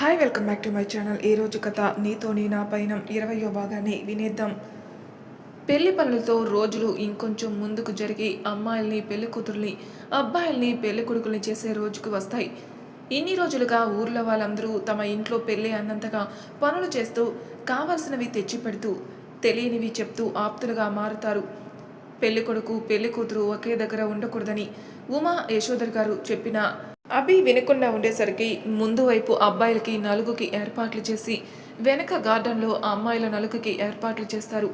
Hi welcome back to my channel ఈ రోజు కథ నీతోని నా పైన ఇరవయో భాగాన్ని వినేద్దాం. పెళ్ళి పనులతో రోజులు ఇంకొంచెం ముందుకు జరిగి అమ్మాయిల్ని పెళ్ళి కూతుర్ని అబ్బాయిల్ని పెళ్ళి కొడుకుల్ని చేసే రోజుకు వస్తాయి. ఇన్ని రోజులుగా ఊర్లో వాళ్ళందరూ తమ ఇంట్లో పెళ్ళి అన్నంతగా పనులు చేస్తూ కావలసినవి తెచ్చిపెడుతూ తెలియనివి చెప్తూ ఆప్తులుగా మారుతారు. పెళ్ళి కొడుకు పెళ్ళి కూతురు ఒకే దగ్గర ఉండకూడదని ఉమా యశోదర్ గారు చెప్పిన అభి వినకుండా ఉండేసరికి ముందు వైపు అబ్బాయిలకి నలుగుకి ఏర్పాట్లు చేసి వెనక గార్డెన్లో అమ్మాయిల నలుగుకి ఏర్పాట్లు చేస్తారు.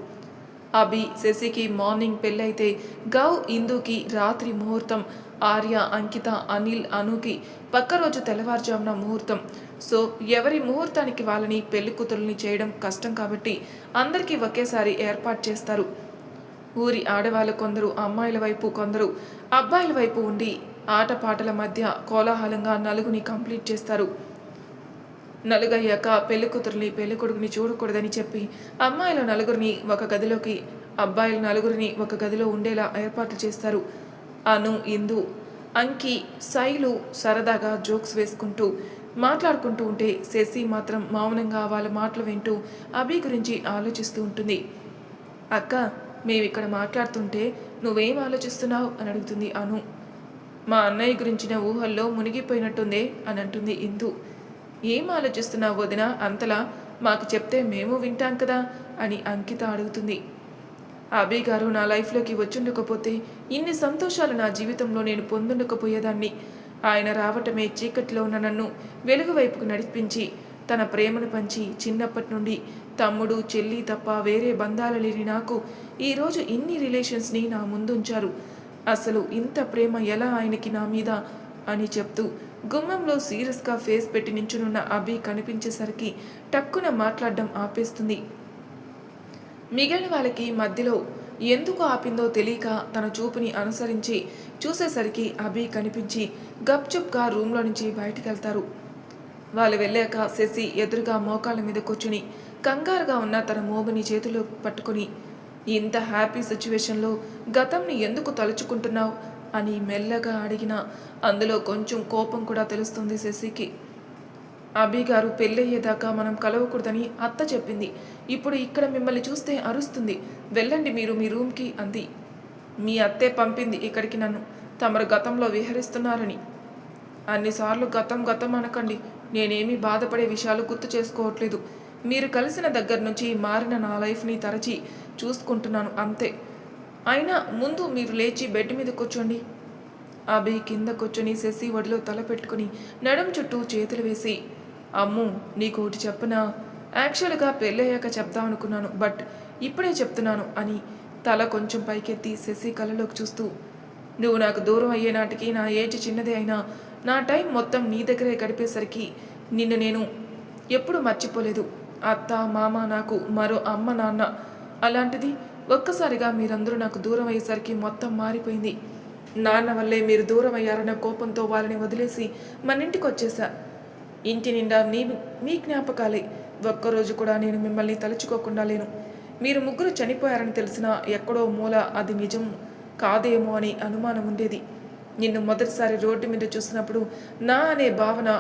అభి శశికి మార్నింగ్ పెళ్ళైతే గౌ ఇందుకి రాత్రి ముహూర్తం ఆర్య అంకిత అనిల్ అనుకి పక్క రోజు తెల్లవారుజామున ముహూర్తం. సో ఎవరి ముహూర్తానికి వాళ్ళని పెళ్ళి కూతురుని చేయడం కష్టం కాబట్టి అందరికీ ఒకేసారి ఏర్పాటు చేస్తారు. ఊరి ఆడవాళ్ళు కొందరు అమ్మాయిల వైపు కొందరు అబ్బాయిల వైపు ఉండి ఆటపాటల మధ్య కోలాహలంగా నలుగుని కంప్లీట్ చేస్తారు. నలుగయ్యాక పెళ్ళి పెళ్ళికొడుకుని చూడకూడదని చెప్పి అమ్మాయిల నలుగురిని ఒక గదిలోకి అబ్బాయిల నలుగురిని ఒక గదిలో ఉండేలా ఏర్పాట్లు చేస్తారు. అను ఇందు అంకి శైలు సరదాగా జోక్స్ వేసుకుంటూ మాట్లాడుకుంటూ ఉంటే శశి మాత్రం మౌనంగా వాళ్ళ మాటలు వింటూ అభి గురించి ఆలోచిస్తూ ఉంటుంది. అక్క మేమిక్కడ ఇక్కడ మాట్లాడుతుంటే నువ్వేం ఆలోచిస్తున్నావు? అని అడుగుతుంది అను. మా అన్నయ్య గురించిన ఊహల్లో మునిగిపోయినట్టుందే అని అంటుంది ఇందు. ఏం ఆలోచిస్తున్నావు వదిన? అంతలా మాకు చెప్తే మేము వింటాం కదా అని అంకిత అడుగుతుంది. అభి గారు నా లైఫ్లోకి వచ్చుండకపోతే ఇన్ని సంతోషాలు నా జీవితంలో నేను పొందుండకపోయేదాన్ని. ఆయన రావటమే చీకట్లో ఉన్న నన్ను వెలుగు వైపుకు నడిపించి తన ప్రేమను పంచి చిన్నప్పటి నుండి తమ్ముడు చెల్లి తప్ప వేరే బంధాలు లేని నాకు ఈరోజు ఇన్ని రిలేషన్స్ని నా ముందుంచారు. అసలు ఇంత ప్రేమ ఎలా ఆయనకి నా మీద? అని చెప్తూ గుమ్మంలో సీరియస్గా ఫేస్ పెట్టి నించునున్న అభి కనిపించేసరికి టక్కున మాట్లాడడం ఆపేస్తుంది. మిగిలిన వాళ్ళకి మధ్యలో ఎందుకు ఆపిందో తెలియక తన చూపుని అనుసరించి చూసేసరికి అభి కనిపించి గప్చుప్గా రూమ్లో నుంచి బయటికి వెళ్తారు. వాళ్ళు వెళ్ళాక శశి ఎదురుగా మోకాళ్ళ మీద కూర్చుని కంగారుగా ఉన్న తన మోగుని చేతిలో పట్టుకుని ఇంత హ్యాపీ సిచ్యువేషన్లో గతంని ఎందుకు తలుచుకుంటున్నావు? అని మెల్లగా అడిగినా అందులో కొంచెం కోపం కూడా తెలుస్తుంది శశికి. అభి గారు పెళ్ళయ్యేదాకా మనం కలవకూడదని అత్త చెప్పింది. ఇప్పుడు ఇక్కడ మిమ్మల్ని చూస్తే అరుస్తుంది. వెళ్ళండి మీరు మీ రూమ్కి అంది. మీ అత్తే పంపింది ఇక్కడికి నన్ను. తమరు గతంలో విహరిస్తున్నారని. అన్నిసార్లు గతం గతం అనకండి. నేనేమీ బాధపడే విషయాలు గుర్తు చేసుకోవట్లేదు. మీరు కలిసిన దగ్గర నుంచి మారిన నా లైఫ్ని తరచి చూసుకుంటున్నాను అంతే. అయినా ముందు మీరు లేచి బెడ్ మీద కూర్చోండి. అభి కింద కూర్చొని శశి ఒడిలో తల పెట్టుకుని నడుం చుట్టూ చేతులు వేసి అమ్ము నీకు ఒకటి చెప్పనా? యాక్చువల్గా పెళ్ళయ్యాక చెప్దాం అనుకున్నాను బట్ ఇప్పుడే చెప్తున్నాను అని తల కొంచెం పైకెత్తి శశి కళ్ళలోకి చూస్తూ నువ్వు నాకు దూరం అయ్యే నాటికి నా ఏజ్ చిన్నదే అయినా నా టైం మొత్తం నీ దగ్గరే గడిపేసరికి నిన్ను నేను ఎప్పుడు మర్చిపోలేదు. అత్త మామ నాకు మరో అమ్మ నాన్న అలాంటిది ఒక్కసారిగా మీరందరూ నాకు దూరం అయ్యేసరికి మొత్తం మారిపోయింది. నాన్న వల్లే మీరు దూరం అయ్యారన్న కోపంతో వాళ్ళని వదిలేసి మన ఇంటికి వచ్చేసా ఇంటి నిండా నీ మీ జ్ఞాపకాలే. ఒక్కరోజు కూడా నేను మిమ్మల్ని తలుచుకోకుండా లేను. మీరు ముగ్గురు చనిపోయారని తెలిసినా ఎక్కడో మూల అది నిజం కాదేమో అని అనుమానం ఉండేది. నిన్ను మొదటిసారి రోడ్డు మీద చూసినప్పుడు నా అనే భావన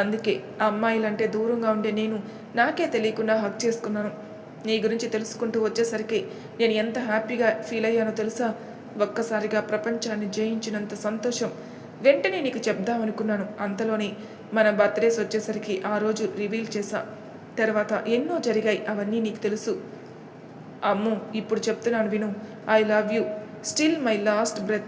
అందుకే అమ్మాయిలంటే దూరంగా ఉండే నేను నాకే తెలియకుండా హక్ చేసుకున్నాను. నీ గురించి తెలుసుకుంటూ వచ్చేసరికి నేను ఎంత హ్యాపీగా ఫీల్ అయ్యానో తెలుసా? ఒక్కసారిగా ప్రపంచాన్ని జయించినంత సంతోషం. వెంటనే నీకు చెప్దామనుకున్నాను. అంతలోనే మన బర్త్డేస్ వచ్చేసరికి ఆ రోజు రివీల్ చేశా. తర్వాత ఎన్నో జరిగాయి అవన్నీ నీకు తెలుసు. అమ్ము ఇప్పుడు చెప్తున్నాను విను. I love you. Still my last breath.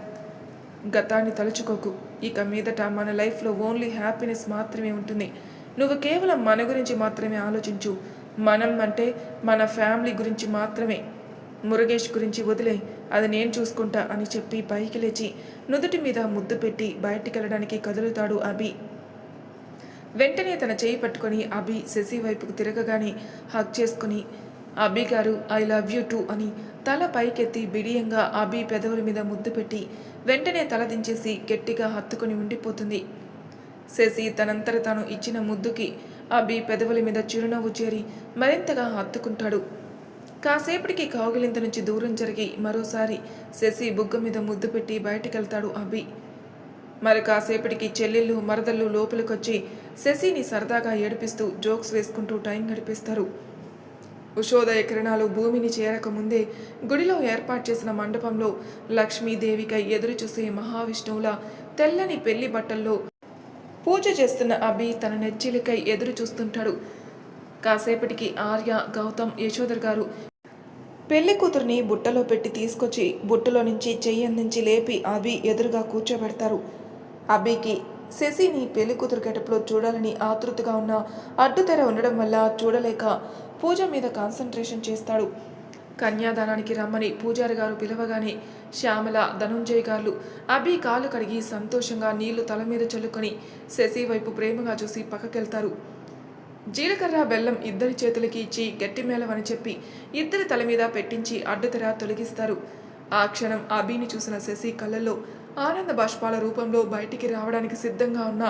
గతాన్ని తలుచుకోకు. ఇక మీదట మన లైఫ్లో ఓన్లీ హ్యాపీనెస్ మాత్రమే ఉంటుంది. నువ్వు కేవలం మన గురించి మాత్రమే ఆలోచించు. మనం అంటే మన ఫ్యామిలీ గురించి మాత్రమే. మురుగేష్ గురించి వదిలే అది నేను చూసుకుంటా అని చెప్పి పైకి లేచి నుదుటి మీద ముద్దు పెట్టి బయటికి వెళ్ళడానికి కదులుతాడు అభి. వెంటనే తన చేయి పట్టుకొని అభి శశి వైపుకు తిరగగానే హక్ చేసుకుని అభి గారు ఐ లవ్ యూ టూ అని తల పైకెత్తి బిడియంగా అభి పెదవుల మీద ముద్దు పెట్టి వెంటనే తల దించేసి గట్టిగా హత్తుకుని ఉండిపోతుంది. శశి తనంతట తాను ఇచ్చిన ముద్దుకి అబ్బి పెదవుల మీద చిరునవ్వు చేరి మరింతగా హత్తుకుంటాడు. కాసేపటికి కాగులింత నుంచి దూరం జరిగి మరోసారి శశి బుగ్గ మీద ముద్దు పెట్టి బయటికెళ్తాడు అబ్బి మరి కాసేపటికి చెల్లెళ్ళు మరదళ్ళు లోపలికొచ్చి శశిని సరదాగా ఏడిపిస్తూ జోక్స్ వేసుకుంటూ టైం గడిపేస్తారు. ఉషోదయ కిరణాలు భూమిని చేరకముందే గుడిలో ఏర్పాటు చేసిన మండపంలో లక్ష్మీదేవికై ఎదురుచూసే మహావిష్ణువుల తెల్లని పెళ్ళి బట్టల్లో పూజ చేస్తున్న అభి తన నెచ్చిలికై ఎదురు చూస్తుంటాడు. కాసేపటికి ఆర్య గౌతమ్ యశోదర్ గారు పెళ్ళి కూతుర్ని బుట్టలో పెట్టి తీసుకొచ్చి బుట్టలో నుంచి చెయ్యి అందించి లేపి అభి ఎదురుగా కూర్చోబెడతారు. అభికి శశిని పెళ్ళి కూతురు గెటప్లో చూడాలని ఆతృతగా ఉన్న అడ్డుతెర ఉండడం వల్ల చూడలేక పూజ మీద కాన్సన్ట్రేషన్ చేస్తాడు. కన్యాదానానికి రమ్మని పూజారి గారు పిలవగానే శ్యామల ధనుంజయ్ గారు అభి కాలు కడిగి సంతోషంగా నీళ్ళు తల మీద చల్లుకొని శశి వైపు ప్రేమగా చూసి పక్కకెళ్తారు. జీలకర్ర బెల్లం ఇద్దరి చేతులకి ఇచ్చి గట్టి మేళమని చెప్పి ఇద్దరి తల మీద పెట్టించి అడ్డుతెర తొలగిస్తారు. ఆ క్షణం అభిని చూసిన శశి కళ్ళల్లో ఆనంద బాష్పాల రూపంలో బయటికి రావడానికి సిద్ధంగా ఉన్న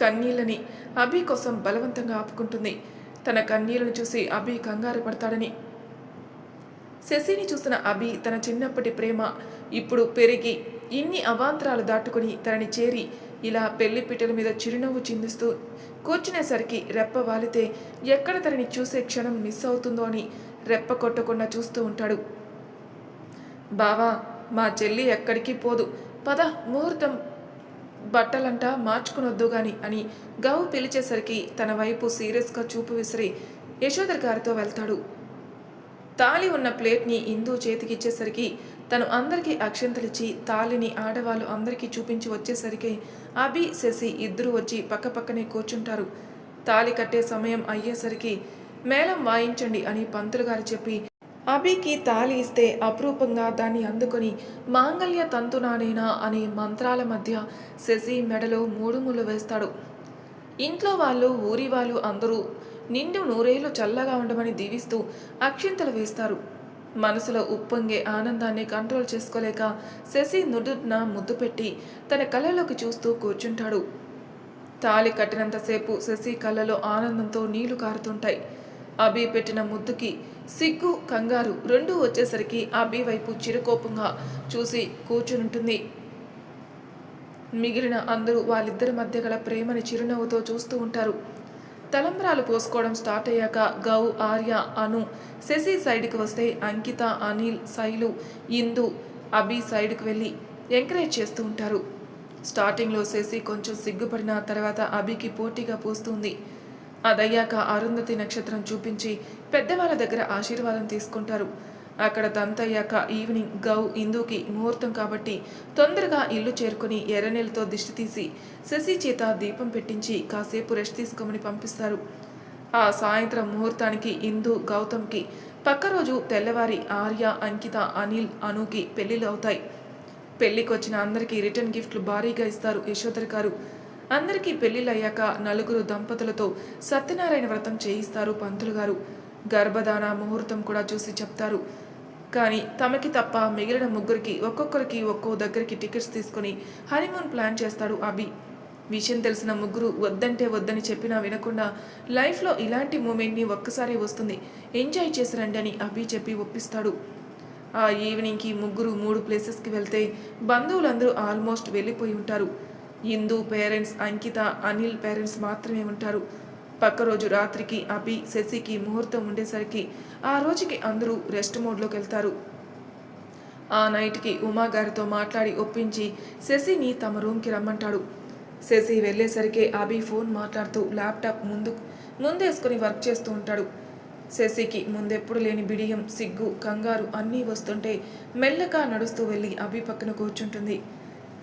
కన్నీళ్ళని అభి కోసం బలవంతంగా ఆపుకుంటుంది. తన కన్నీళ్ళను చూసి అభి కంగారు పడతాడని శశిని చూసిన అభి తన చిన్నప్పటి ప్రేమ ఇప్పుడు పెరిగి ఇన్ని అవాంతరాలు దాటుకుని తనని చేరి ఇలా పెళ్ళి పిట్టల మీద చిరునవ్వు చిందిస్తూ కూర్చునేసరికి రెప్ప వాలితే ఎక్కడ తనని చూసే క్షణం మిస్ అవుతుందో అని రెప్ప కొట్టకుండా చూస్తూ ఉంటాడు. బావా మా చెల్లి ఎక్కడికి పోదు. పద ముహూర్తం బట్టలంట మార్చుకునొద్దు గాని అని గౌ పిలిచేసరికి తన వైపు సీరియస్గా చూపు విసిరి యశోదర్ గారితో వెళ్తాడు. తాళి ఉన్న ప్లేట్ని ఇందు చేతికిచ్చేసరికి తను అందరికీ అక్షంతలిచ్చి తాళిని ఆడవాళ్ళు అందరికీ చూపించి వచ్చేసరికి అభి శశి ఇద్దరు వచ్చి పక్కపక్కనే కూర్చుంటారు. తాళి కట్టే సమయం అయ్యేసరికి మేళం వాయించండి అని పంతులు గారు చెప్పి అభికి తాళి ఇస్తే అపురూపంగా దాన్ని అందుకొని మాంగళ్య తంతునానేనా అనే మంత్రాల మధ్య శశి మెడలో మూడు ముళ్ళు వేస్తాడు. ఇంట్లో వాళ్ళు ఊరి వాళ్ళు అందరూ నిండు నూరేళ్ళు చల్లగా ఉండమని దీవిస్తూ అక్షింతలు వేస్తారు. మనసులో ఉప్పొంగే ఆనందాన్ని కంట్రోల్ చేసుకోలేక శశి నుదుట్న ముద్దు పెట్టి తన కళ్ళలోకి చూస్తూ కూర్చుంటాడు. తాళి కట్టినంతసేపు శశి కళ్ళలో ఆనందంతో నీళ్ళు కారుతుంటాయి. అభి పెట్టిన ముద్దుకి సిగ్గు కంగారు రెండూ వచ్చేసరికి అభి వైపు చిరుకోపంగా చూసి కూర్చునుంటుంది. మిగిలిన అందరూ వాళ్ళిద్దరి మధ్య గల ప్రేమని చిరునవ్వుతో చూస్తూ ఉంటారు. తలంబ్రాలు పోసుకోవడం స్టార్ట్ అయ్యాక గౌ ఆర్య అను శశి సైడ్కి వస్తే అంకిత అనిల్ శైలు ఇందు అభి సైడ్కి వెళ్ళి ఎంకరేజ్ చేస్తూ ఉంటారు. స్టార్టింగ్లో శశి కొంచెం సిగ్గుపడిన తర్వాత అభికి పోటీగా పోస్తుంది. అదయ్యాక అరుంధతి నక్షత్రం చూపించి పెద్దవాళ్ళ దగ్గర ఆశీర్వాదం తీసుకుంటారు. అక్కడ తంతయ్యాక ఈవినింగ్ గౌ ఇందుకి ముహూర్తం కాబట్టి తొందరగా ఇల్లు చేరుకుని ఎర్రనీళ్ళతో దిష్టి తీసి శశి చేత దీపం పెట్టించి కాసేపు రెస్ట్ తీసుకోమని పంపిస్తారు. ఆ సాయంత్రం ముహూర్తానికి ఇందు గౌతమ్కి పక్క రోజు తెల్లవారి ఆర్య అంకిత అనిల్ అనుకి పెళ్ళిళ్ళు అవుతాయి. పెళ్ళికొచ్చిన అందరికీ రిటర్న్ గిఫ్ట్లు భారీగా ఇస్తారు యశోధర్ గారు. అందరికీ పెళ్ళిళ్ళయ్యాక నలుగురు దంపతులతో సత్యనారాయణ వ్రతం చేయిస్తారు పంతులు గారు. గర్భధాన ముహూర్తం కూడా చూసి చెప్తారు. కానీ తమకి తప్ప మిగిలిన ముగ్గురికి ఒక్కొక్కరికి ఒక్కో దగ్గరికి టికెట్స్ తీసుకొని హనీమూన్ ప్లాన్ చేస్తాడు అభి. విషయం తెలిసిన ముగ్గురు వద్దంటే వద్దని చెప్పినా వినకుండా లైఫ్లో ఇలాంటి మూమెంట్ని ఒక్కసారి వస్తుంది. ఎంజాయ్ చేసి రండి అని అభి చెప్పి ఒప్పిస్తాడు. ఆ ఈవినింగ్కి ముగ్గురు మూడు ప్లేసెస్కి వెళ్తే బంధువులందరూ ఆల్మోస్ట్ వెళ్ళిపోయి ఉంటారు. ఇందు పేరెంట్స్ అంకిత అనిల్ పేరెంట్స్ మాత్రమే ఉంటారు. పక్క రోజు రాత్రికి అభి శశికి ముహూర్తం ఉండేసరికి ఆ రోజుకి అందరూ రెస్ట్ మోడ్లోకి వెళ్తారు. ఆ నైట్కి ఉమా గారితో మాట్లాడి ఒప్పించి శశిని తమ రూమ్కి రమ్మంటాడు. శశి వెళ్ళేసరికి అభి ఫోన్ మాట్లాడుతూ ల్యాప్టాప్ ముందు ముందేసుకుని వర్క్ చేస్తూ ఉంటాడు. శశికి ముందెప్పుడు లేని బిడియం సిగ్గు కంగారు అన్నీ వస్తుంటే మెల్లగా నడుస్తూ వెళ్ళి అభి పక్కన కూర్చుంటుంది.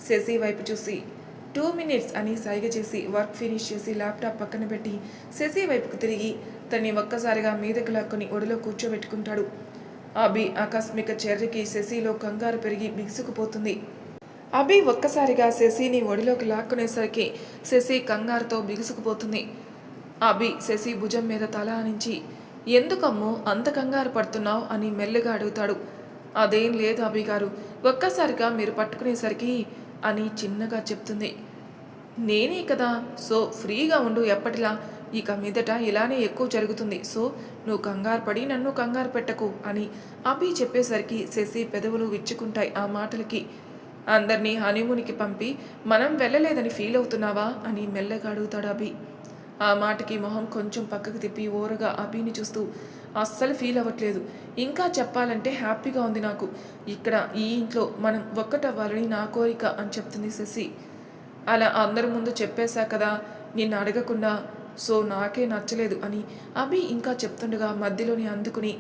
శశి వైపు చూసి టూ మినిట్స్ అని సైగ చేసి వర్క్ ఫినిష్ చేసి ల్యాప్టాప్ పక్కన పెట్టి శశి వైపుకు తిరిగి తన్ని ఒక్కసారిగా మీదకు లాక్కొని ఒడిలో కూర్చోబెట్టుకుంటాడు. అభి ఆకస్మిక చర్యకి శశిలో కంగారు పెరిగి బిగుసుకుపోతుంది. అభి ఒక్కసారిగా శశిని ఒడిలోకి లాక్కునేసరికి శశి కంగారుతో బిగుసుకుపోతుంది. అభి శశి భుజం మీద తల ఆనించి ఎందుకమ్మో అంత కంగారు పడుతున్నావు? అని మెల్లగా అడుగుతాడు. అదేం లేదు అభి గారు. ఒక్కసారిగా మీరు పట్టుకునేసరికి అని చిన్నగా చెప్తుంది. నేనే కదా సో ఫ్రీగా ఉండు ఎప్పటిలా. ఇక మీదట ఇలానే ఎక్కువ జరుగుతుంది. సో నువ్వు కంగారు పడి నన్ను కంగారు పెట్టకు అని అభి చెప్పేసరికి శశి పెదవులు విచ్చుకుంటాయి ఆ మాటలకి. అందరినీ హనీమూన్కి పంపి మనం వెళ్ళలేదని ఫీల్ అవుతున్నావా? అని మెల్లగా అడుగుతాడు అభి. ఆ మాటకి మొహం కొంచెం పక్కకు తిప్పి ఓరగా అభిని చూస్తూ అస్సలు ఫీల్ అవ్వట్లేదు. ఇంకా చెప్పాలంటే హ్యాపీగా ఉంది నాకు. ఇక్కడ ఈ ఇంట్లో మనం ఒక్కటవ్వాలని నా కోరిక అని చెప్తుంది శశి. అలా అందరి ముందు చెప్పేశా కదా నిన్ను అడగకుండా. సో నాకే నచ్చలేదు అని అభి ఇంకా చెప్తుండగా మధ్యలోని అందుకుని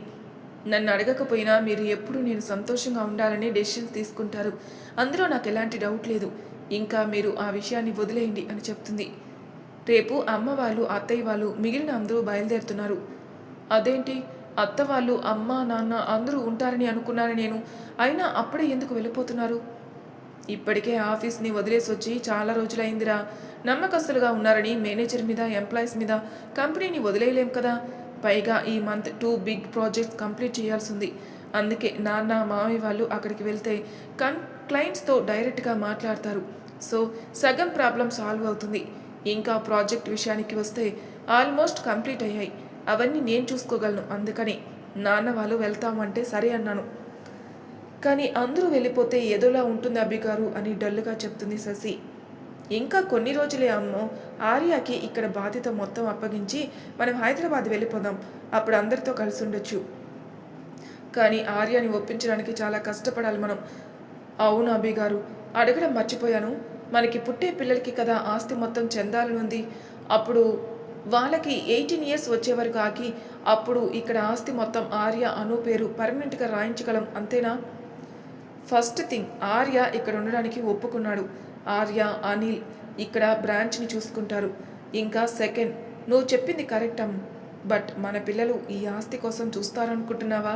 నన్ను అడగకపోయినా మీరు ఎప్పుడు నేను సంతోషంగా ఉండాలని డెసిషన్స్ తీసుకుంటారు. అందులో నాకు ఎలాంటి డౌట్ లేదు. ఇంకా మీరు ఆ విషయాన్ని వదిలేయండి అని చెప్తుంది. రేపు అమ్మ వాళ్ళు అత్తయ్య వాళ్ళు మిగిలిన అందరూ బయలుదేరుతున్నారు. అదేంటి? అత్త వాళ్ళు అమ్మ నాన్న అందరూ ఉంటారని అనుకున్నాను నేను. అయినా అప్పుడే ఎందుకు వెళ్ళిపోతున్నారు? ఇప్పటికే ఆఫీస్ని వదిలేసి వచ్చి చాలా రోజులైందిరా. నమ్మకస్తులుగా ఉన్నారని మేనేజర్ మీద ఎంప్లాయీస్ మీద కంపెనీని వదిలేయలేం కదా. పైగా ఈ month two big projects complete చేయాల్సి ఉంది అందుకే నాన్న మామయ్య వాళ్ళు అక్కడికి వెళ్తే కన్ క్లయింట్స్తో డైరెక్ట్గా మాట్లాడతారు. సో సగం ప్రాబ్లం సాల్వ్ అవుతుంది. ఇంకా ప్రాజెక్ట్ విషయానికి వస్తే ఆల్మోస్ట్ కంప్లీట్ అయ్యాయి. అవన్నీ నేను చూసుకోగలను అందుకని నాన్న వాళ్ళు వెళ్తామంటే సరే అన్నాను. కానీ అందరూ వెళ్ళిపోతే ఏదోలా ఉంటుంది అబ్బి గారు అని డల్లుగా చెప్తుంది శశి. ఇంకా కొన్ని రోజులే అమ్మో ఆర్యాకి ఇక్కడ బాధ్యత మొత్తం అప్పగించి మనం హైదరాబాద్ వెళ్ళిపోదాం అప్పుడు అందరితో కలిసి ఉండొచ్చు. కానీ ఆర్యాని ఒప్పించడానికి చాలా కష్టపడాలి మనం. అవును అభి గారు అడగడం మర్చిపోయాను. మనకి పుట్టే పిల్లలకి కదా ఆస్తి మొత్తం చెందాలనుంది. అప్పుడు వాళ్ళకి ఎయిటీన్ ఇయర్స్ వచ్చే వరకు ఆకి అప్పుడు ఇక్కడ ఆస్తి మొత్తం ఆర్య అను పేరు పర్మనెంట్గా రాయించగలం అంతేనా? ఫస్ట్ థింగ్ ఆర్య ఇక్కడ ఉండడానికి ఒప్పుకున్నాడు. ఆర్య అనిల్ ఇక్కడ బ్రాంచ్ని చూసుకుంటారు. ఇంకా సెకండ్ నువ్వు చెప్పింది కరెక్ట్ అమ్మ. బట్ మన పిల్లలు ఈ ఆస్తి కోసం చూస్తారనుకుంటున్నావా?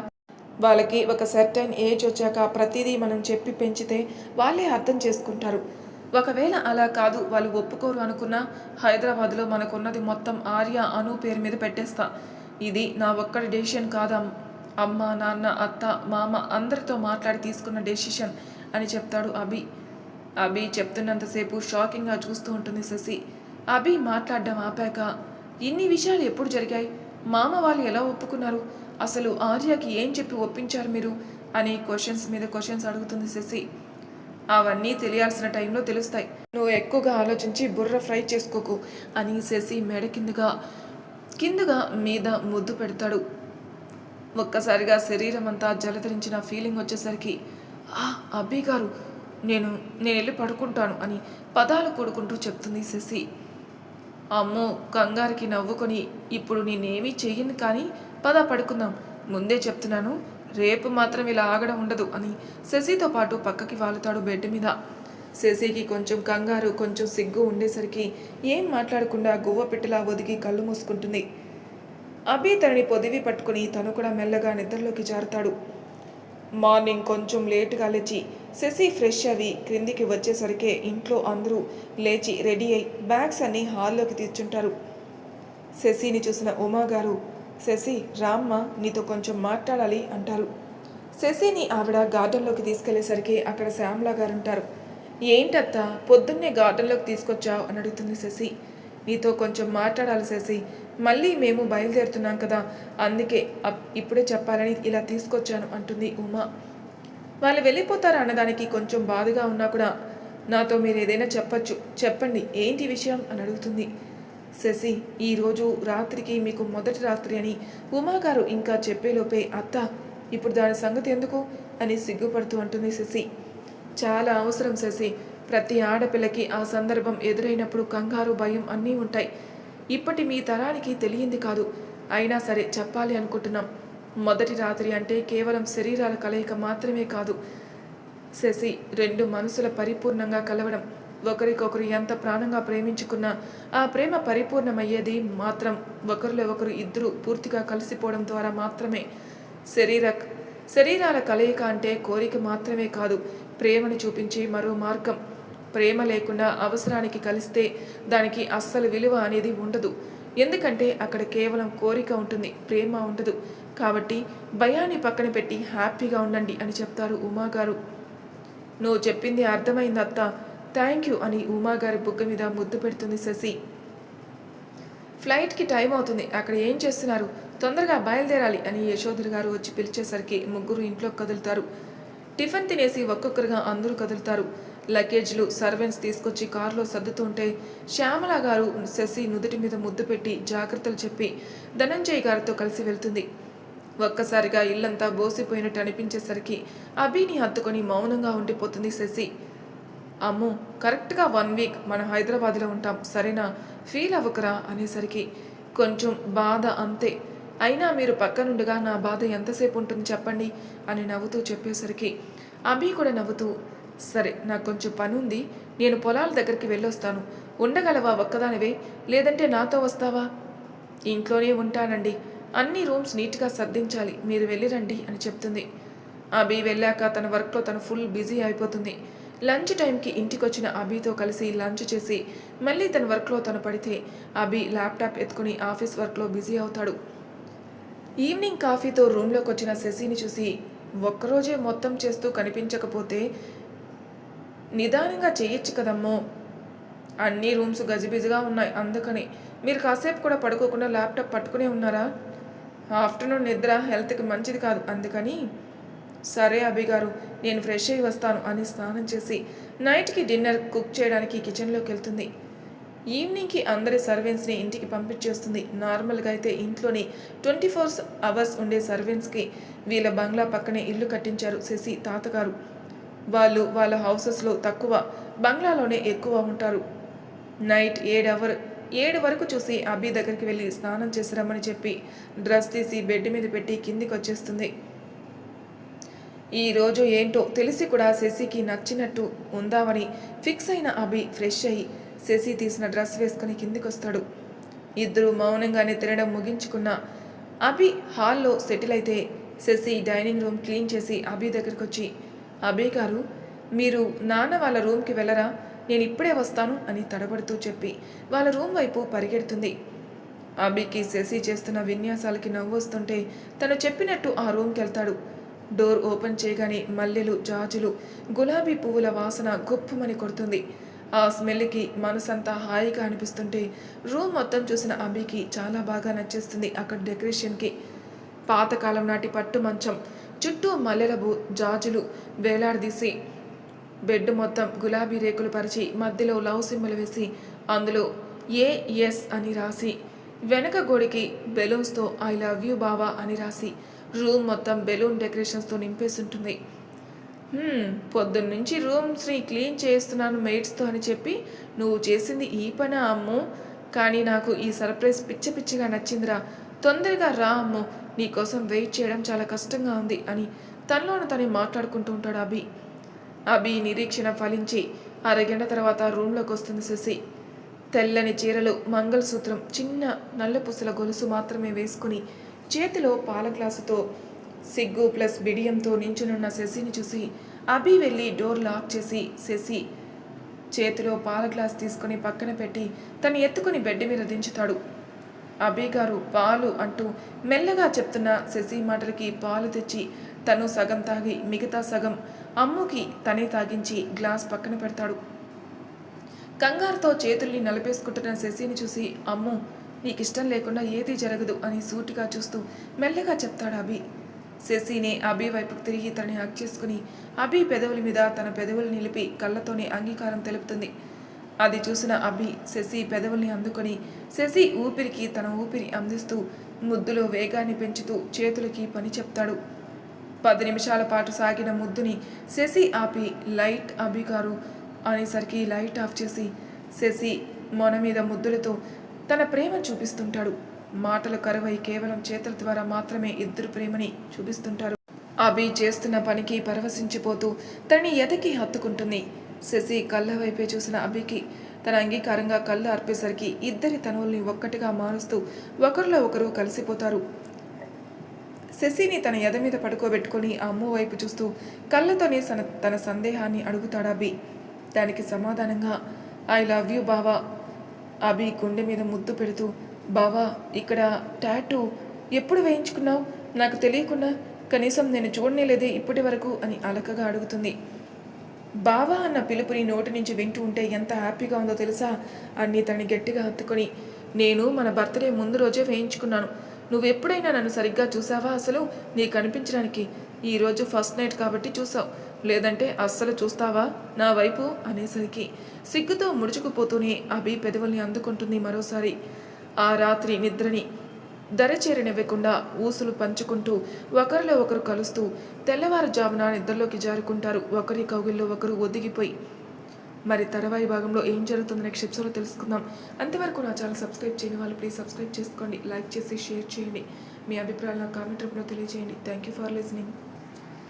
వాళ్ళకి ఒక సర్టైన్ ఏజ్ వచ్చాక ప్రతిదీ మనం చెప్పి పెంచితే వాళ్ళే అర్థం చేసుకుంటారు. ఒకవేళ అలా కాదు వాళ్ళు ఒప్పుకోరు అనుకున్నా హైదరాబాద్లో మనకున్నది మొత్తం ఆర్య అను పేరు మీద పెట్టేస్తా. ఇది నా ఒక్కడి డెసిషన్ కాదమ్. అమ్మ నాన్న అత్త మామ అందరితో మాట్లాడి తీసుకున్న డెసిషన్ అని చెప్తాడు అభి. అభి చెప్తున్నంతసేపు షాకింగ్గా చూస్తూ ఉంటుంది శశి. అభి మాట్లాడడం ఆపాక ఇన్ని విషయాలు ఎప్పుడు జరిగాయి? మామ వాళ్ళు ఎలా ఒప్పుకున్నారు? అసలు ఆర్యకి ఏం చెప్పి ఒప్పించారు మీరు? అని క్వశ్చన్స్ మీద క్వశ్చన్స్ అడుగుతుంది శశి. అవన్నీ తెలియాల్సిన టైంలో తెలుస్తాయి. నువ్వు ఎక్కువగా ఆలోచించి బుర్ర ఫ్రై చేసుకోకు అని శశి మెడ కిందగా కిందగా మీద ముద్దు పెడతాడు. ఒక్కసారిగా శరీరం అంతా జలధరించిన ఫీలింగ్ వచ్చేసరికి ఆ అబ్బీ గారు నేను నేను వెళ్ళి పడుకుంటాను అని పదాలు కూడుకుంటూ చెప్తుంది శశి. అమ్మో కంగారికి నవ్వుకొని ఇప్పుడు నేనేమీ చెయ్యను కానీ పద పడుకుందాం. ముందే చెప్తున్నాను రేపు మాత్రం ఇలా ఆగడం ఉండదు అని శశితో పాటు పక్కకి వాలుతాడు బెడ్ మీద. శశికి కొంచెం కంగారు కొంచెం సిగ్గు ఉండేసరికి ఏం మాట్లాడకుండా గువ్వ పిట్టలా ఒదిగి కళ్ళు మూసుకుంటుంది. అభి తనని పొదివి పట్టుకుని తను కూడా మెల్లగా నిద్రలోకి జారుతాడు. మార్నింగ్ కొంచెం లేటుగా లేచి శశి ఫ్రెష్ అవి క్రిందికి వచ్చేసరికే ఇంట్లో అందరూ లేచి రెడీ అయి బ్యాగ్స్ అన్ని హాల్లోకి తీర్చుంటారు. శశిని చూసిన ఉమాగారు శశి రామ్మ నీతో కొంచెం మాట్లాడాలి అంటారు. శశిని ఆవిడ గార్డెన్లోకి తీసుకెళ్ళేసరికి అక్కడ శ్యామ్లా గారు ఉంటారు ఏంటత్తా పొద్దున్నే గార్డెన్లోకి తీసుకొచ్చావు అని అడుగుతుంది శశి. నీతో కొంచెం మాట్లాడాలి శశి. మళ్ళీ మేము బయలుదేరుతున్నాం కదా. అందుకే అప్- ఇప్పుడే చెప్పాలని ఇలా తీసుకొచ్చాను అంటుంది ఉమా. వాళ్ళు వెళ్ళిపోతారు అన్నదానికి కొంచెం బాధగా ఉన్నా కూడా నాతో మీరు ఏదైనా చెప్పచ్చు. చెప్పండి ఏంటి విషయం అని అడుగుతుంది. శశి ఈరోజు రాత్రికి మీకు మొదటి రాత్రి అని ఉమాగారు ఇంకా చెప్పేలోపే అత్త ఇప్పుడు దాని సంగతి ఎందుకు? అని సిగ్గుపడుతూ అంటుంది శశి. చాలా అవసరం శశి. ప్రతి ఆడపిల్లకి ఆ సందర్భం ఎదురైనప్పుడు కంగారు భయం అన్నీ ఉంటాయి. ఇప్పటి మీ తరానికి తెలియంది కాదు. అయినా సరే చెప్పాలి అనుకుంటున్నాం. మొదటి రాత్రి అంటే కేవలం శరీరాల కలయిక మాత్రమే కాదు. శశి రెండు మనసుల పరిపూర్ణంగా కలవడం. ఒకరికొకరు ఎంత ప్రాణంగా ప్రేమించుకున్నా ఆ ప్రేమ పరిపూర్ణమయ్యేది మాత్రం ఒకరిలో ఒకరు ఇద్దరు పూర్తిగా కలిసిపోవడం ద్వారా మాత్రమే. శరీర శరీరాల కలయిక అంటే కోరిక మాత్రమే కాదు ప్రేమను చూపించే మరో మార్గం. ప్రేమ లేకుండా అవసరానికి కలిస్తే దానికి అస్సలు విలువ అనేది ఉండదు. ఎందుకంటే అక్కడ కేవలం కోరిక ఉంటుంది ప్రేమ ఉండదు. కాబట్టి భయాన్ని పక్కన పెట్టి హ్యాపీగా ఉండండి అని చెప్తారు ఉమాగారు. నువ్వు చెప్పింది అర్థమైంది థ్యాంక్ యూ అని ఉమాగారి బుగ్గ మీద ముద్దు పెడుతుంది శశి. ఫ్లైట్కి టైం అవుతుంది. అక్కడ ఏం చేస్తున్నారు? తొందరగా బయలుదేరాలి అని యశోధర్ గారు వచ్చి పిలిచేసరికి ముగ్గురు ఇంట్లో కదులుతారు. టిఫిన్ తినేసి ఒక్కొక్కరుగా అందరూ కదులుతారు. లగేజ్లు సర్వెంట్స్ తీసుకొచ్చి కారులో సర్దుతుంటే శ్యామల గారు శశి నుదుటి మీద ముద్దు పెట్టి జాగ్రత్తలు చెప్పి ధనంజయ్ గారితో కలిసి వెళ్తుంది. ఒక్కసారిగా ఇల్లంతా బోసిపోయినట్టు అనిపించేసరికి అభిని హత్తుకొని మౌనంగా ఉండిపోతుంది శశి. అమ్మో కరెక్ట్గా వన్ వీక్ మన హైదరాబాద్లో ఉంటాం. సరేనా? ఫీల్ అవ్వకరా అనేసరికి. కొంచెం బాధ అంతే. అయినా మీరు పక్కనుండగా నా బాధ ఎంతసేపు ఉంటుంది చెప్పండి అని నవ్వుతూ చెప్పేసరికి. అభి కూడా నవ్వుతూ సరే నాకు కొంచెం పని ఉంది నేను పొలాల దగ్గరికి వెళ్ళొస్తాను. ఉండగలవా ఒక్కదానివే? లేదంటే నాతో వస్తావా? ఇంట్లోనే ఉంటానండి. అన్ని రూమ్స్ నీట్గా సర్దించాలి. మీరు వెళ్ళిరండి అని చెప్తుంది. అభి వెళ్ళాక తన వర్క్లో తను ఫుల్ బిజీ అయిపోతుంది. లంచ్ టైంకి ఇంటికి వచ్చిన అభితో కలిసి లంచ్ చేసి మళ్ళీ తన వర్క్లో తను పడితే అభి ల్యాప్టాప్ ఎత్తుకుని ఆఫీస్ వర్క్లో బిజీ అవుతాడు. ఈవినింగ్ కాఫీతో రూమ్లోకి వచ్చిన శశిని చూసి ఒక్కరోజే మొత్తం చేస్తూ కనిపించకపోతే నిదానంగా చేయొచ్చు కదమ్మో. అన్ని రూమ్స్ గజిబిజిగా ఉన్నాయి అందుకని మీరు కాసేపు కూడా పడుకోకుండా ల్యాప్టాప్ పట్టుకునే ఉన్నారా? ఆఫ్టర్నూన్ నిద్ర హెల్త్కి మంచిది కాదు అందుకని. సరే అభి గారు నేను ఫ్రెష్ అయ్యి వస్తాను అని స్నానం చేసి నైట్కి డిన్నర్ కుక్ చేయడానికి కిచెన్లోకి వెళ్తుంది. ఈవినింగ్కి అందరి సర్వెంట్స్ని ఇంటికి పంపించేస్తుంది నార్మల్గా అయితే ఇంట్లోని ట్వంటీ ఫోర్ అవర్స్ ఉండే సర్వెంట్స్కి వీళ్ళ బంగ్లా పక్కనే ఇల్లు కట్టించారు శశి తాతగారు. వాళ్ళు వాళ్ళ హౌసెస్లో తక్కువ బంగ్లాలోనే ఎక్కువ ఉంటారు. నైట్ ఏడు అవర్ ఏడు వరకు చూసి అబ్బి దగ్గరికి వెళ్ళి స్నానం చేసి రమ్మని చెప్పి డ్రెస్ తీసి బెడ్ మీద పెట్టి కిందికి వచ్చేస్తుంది. ఈ రోజు ఏంటో తెలిసి కూడా శశికి నచ్చినట్టు ఉందామని ఫిక్స్ అయిన అభి ఫ్రెష్ అయ్యి శశి తీసిన డ్రెస్ వేసుకుని కిందికొస్తాడు. ఇద్దరు మౌనంగానే తినడం ముగించుకున్న అభి హాల్లో సెటిల్ అయితే శశి డైనింగ్ రూమ్ క్లీన్ చేసి అభి దగ్గరికి వచ్చి అభి గారు మీరు నాన్న వాళ్ళ రూమ్కి వెళ్ళరా? నేను ఇప్పుడే వస్తాను అని తడబడుతూ చెప్పి వాళ్ళ రూమ్ వైపు పరిగెడుతుంది. అభికి శశి చేస్తున్న విన్యాసాలకి నవ్వు వస్తుంటే తను చెప్పినట్టు ఆ రూమ్కి వెళ్తాడు. డోర్ ఓపెన్ చేయగానే మల్లెలు జాజులు గులాబీ పువ్వుల వాసన గొప్పమని కొడుతుంది. ఆ స్మెల్కి మనసంతా హాయిగా అనిపిస్తుంటే రూమ్ మొత్తం చూసిన అభికి చాలా బాగా నచ్చేస్తుంది అక్కడ డెకరేషన్కి. పాతకాలం నాటి పట్టు మంచం చుట్టూ మల్లెలబు జాజులు వేలాడదీసి బెడ్ మొత్తం గులాబీ రేకులు పరిచి మధ్యలో లవ్ సింబల్ వేసి అందులో ఏఎస్ అని రాసి వెనక గోడికి బెలూన్స్తో ఐ లవ్ యూ బావా అని రాసి రూమ్ మొత్తం బెలూన్ డెకరేషన్స్తో నింపేసి ఉంటుంది పొద్దున్నుంచి రూమ్స్ని క్లీన్ చేస్తున్నాను మెయిట్స్తో అని చెప్పి నువ్వు చేసింది ఈ పని అమ్ము? కానీ నాకు ఈ సర్ప్రైజ్ పిచ్చి పిచ్చిగా నచ్చిందిరా. తొందరగా రా అమ్ము. నీకోసం వెయిట్ చేయడం చాలా కష్టంగా ఉంది అని తనలోను తనే మాట్లాడుకుంటూ ఉంటాడు అభి. అభి నిరీక్షణ ఫలించి అరగంట తర్వాత రూమ్లోకి వస్తుంది శశి. తెల్లని చీరలు మంగళసూత్రం చిన్న నల్లపూసల గొలుసు మాత్రమే వేసుకుని చేతిలో పాల గ్లాసుతో సిగ్గు ప్లస్ బిడియంతో నించునున్న శశిని చూసి అభి వెళ్ళి డోర్ లాక్ చేసి శశి చేతిలో పాల గ్లాస్ తీసుకుని పక్కన పెట్టి తను ఎత్తుకుని బెడ్ మీద దించుతాడు అభి గారు పాలు అంటూ మెల్లగా చెప్తున్న శశి మాటలకి పాలు తెచ్చి తను సగం తాగి మిగతా సగం అమ్ముకి తనే తాగించి గ్లాస్ పక్కన పెడతాడు. కంగారుతో చేతుల్ని నలిపేసుకుంటున్న శశిని చూసి అమ్ము నీకు ఇష్టం లేకుండా ఏదీ జరగదు అని సూటిగా చూస్తూ మెల్లగా చెప్తాడు అభి. శశిని అభి వైపుకు తిరిగి తనని హక్ చేసుకుని అభి పెదవుల మీద తన పెదవులు నిలిపి కళ్ళతోనే అంగీకారం తెలుపుతుంది. అది చూసిన అభి శశి పెదవుల్ని అందుకొని శశి ఊపిరికి తన ఊపిరి అందిస్తూ ముద్దులో వేగాన్ని పెంచుతూ చేతులకి పని చెప్తాడు. పది నిమిషాల పాటు సాగిన ముద్దుని శశి ఆపి లైట్ అభి గారు అనేసరికి లైట్ ఆఫ్ చేసి శశి మొన మీద ముద్దులతో తన ప్రేమ చూపిస్తుంటాడు. మాటలు కరువై కేవలం చేతుల ద్వారా మాత్రమే ఇద్దరు ప్రేమని చూపిస్తుంటారు. అభి చేస్తున్న పనికి పరవశించిపోతూ తనని ఎదకి హత్తుకుంటుంది. శశి కళ్ళ వైపే చూసిన అభికి తన అంగీకారంగా కళ్ళు అర్పేసరికి ఇద్దరి తనువుల్ని ఒక్కటిగా మారుస్తూ ఒకరిలో ఒకరు కలిసిపోతారు. శశిని తన ఎద మీద పడుకోబెట్టుకొని ఆ అమ్మ వైపు చూస్తూ కళ్ళతోనే తన తన సందేహాన్ని అడుగుతాడు అభి. దానికి సమాధానంగా ఐ లవ్ యూ బావా. అభి గుండె మీద ముద్దు పెడుతూ బావా ఇక్కడ టాటూ ఎప్పుడు వేయించుకున్నావు? నాకు తెలియకుండా కనీసం నేను చూడనేలేదే ఇప్పటి వరకు అని అలకగా అడుగుతుంది. బావా అన్న పిలుపుని నోటి నుంచి వింటూ ఉంటే ఎంత హ్యాపీగా ఉందో తెలుసా? అని తనని గట్టిగా హత్తుకొని నేను మన బర్త్డే ముందు రోజే వేయించుకున్నాను. నువ్వెప్పుడైనా నన్ను సరిగ్గా చూసావా అసలు? నీకు అనిపించడానికి ఈరోజు ఫస్ట్ నైట్ కాబట్టి చూసావు. లేదంటే అస్సలు చూస్తావా? నా వైపు అనేసరికి సిగ్గుతో ముడుచుకుపోతూనే అభి పెదవుల్ని అందుకుంటుంది మరోసారి. ఆ రాత్రి నిద్రని దరచేరనివ్వకుండా ఊసులు పంచుకుంటూ ఒకరిలో ఒకరు కలుస్తూ తెల్లవారుజామున నిద్రలోకి జారుకుంటారు. ఒకరి కౌగిల్లో ఒకరు ఒదిగిపోయి. మరి తర్వాయి భాగంలో ఏం జరుగుతుందో నెక్స్ట్ ఎపిసోడ్లో తెలుసుకుందాం. అంతవరకు నా ఛానల్ సబ్స్క్రైబ్ చేయని వాళ్ళు ప్లీజ్ సబ్స్క్రైబ్ చేసుకోండి. లైక్ చేసి షేర్ చేయండి. మీ అభిప్రాయాలను కామెంట్ రూపంలో తెలియజేయండి. Thank you for listening